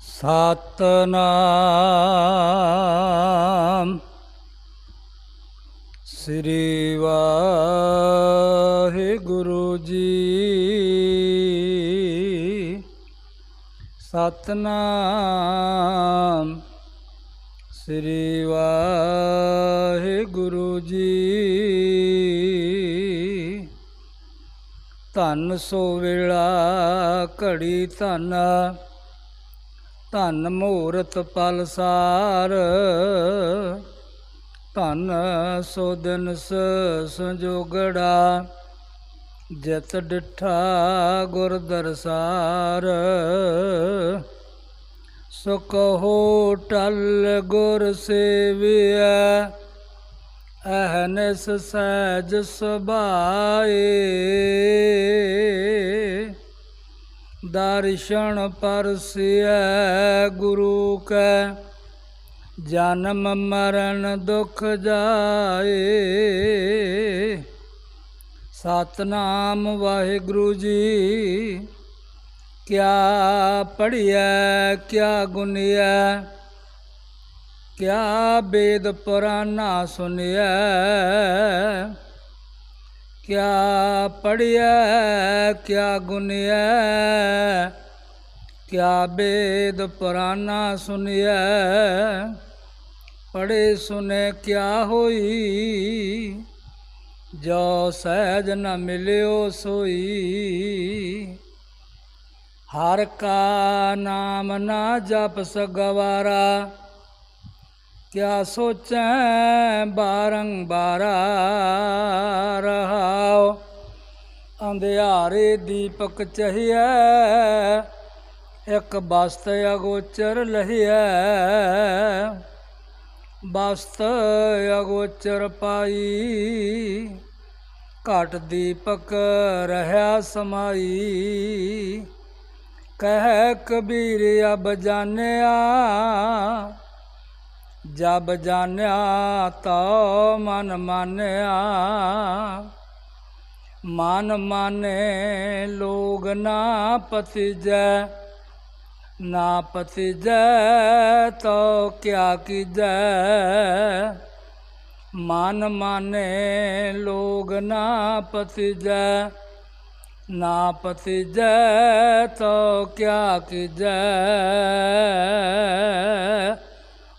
ਸਤਨਾਮ। ਸ੍ਰੀ ਵਾਹਿਗੁਰੂ ਜੀ। ਸਤਨਾਮ। ਸ੍ਰੀ ਵਾਹਿਗੁਰੂ ਜੀ। ਧੰਨ ਸੋ ਵੇਲਾ ਘੜੀ ਧੰਨ। ਧੰਨ ਮੂਰਤ ਪਲਸਾਰ ਧਨ ਸੋ ਦਿਨ ਸ ਸੰਜੋਗੜਾ, ਜਿਤ ਡਿਠਾ ਗੁਰ ਦਰਸਾਰ। ਸੁਖ ਹੋ ਟਲ ਗੁਰ ਸੇਵਿਆ ਅਹਨਸ ਸਹਿਜ ਸੁਭਾਏ। ਦਰਸ਼ਨ ਪਰਸਿਐ ਗੁਰੂ ਕੈ, ਜਨਮ ਮਰਨ ਦੁਖ ਜਾਏ। ਸਤਨਾਮ ਵਾਹਿਗੁਰੂ ਜੀ, ਕਿਆ ਪੜਿਐ ਕਿਆ ਗੁਨਿਐ, ਕਿਆ ਵੇਦ ਪੁਰਾਨਾ ਸੁਨਿਐ। ਕਿਆ ਪੜਿਐ, ਕਿਆ ਗੁਨਿਐ, ਕਿਆ ਬੇਦ ਪੁਰਾਨਾ ਸੁਨਿਐ। ਪੜੇ ਸੁਨੇ ਕਿਆ ਹੋਈ, ਜੋ ਸਹਿਜ ਨ ਮਿਲਿਓ ਸੋਈ। ਹਰ ਕਾ ਨਾਮ ਨਾ ਜਪ ਸਗਵਾਰਾ ਕਿਆ ਸੋਚੈ ਬਾਰੰਬਾਰਾ ਰਹਾਉ ਅੰਧਿਆਰੇ ਦੀਪਕ ਚਹਿਐ, ਇੱਕ ਬਸਤ ਅਗੋਚਰ ਲਹਿਐ। ਬਸਤ ਅਗੋਚਰ ਪਾਈ, ਘਟ ਦੀਪਕ ਰਹਾ ਸਮਾਈ। ਕਹਿ ਕਬੀਰ ਅਬ ਜਾਣਿਆ ਜਬ ਜਾਣਿਆ ਤਾ ਮਨ ਮਾਨਿਆ, ਮਨ ਮਾਨੇ ਲੋਗ ਨਾ ਪਤਿਜੈ ਨਾ ਪਤਿਜੈ ਤੋ ਕਿਆ ਕੀਜੈ। ਮਨ ਮਾਨੇ ਲੋਗ ਨਾ ਪਤਿਜੈ ਨਾ ਪਤਿਜੈ ਤੋ ਕਿਆ ਕੀਜੈ।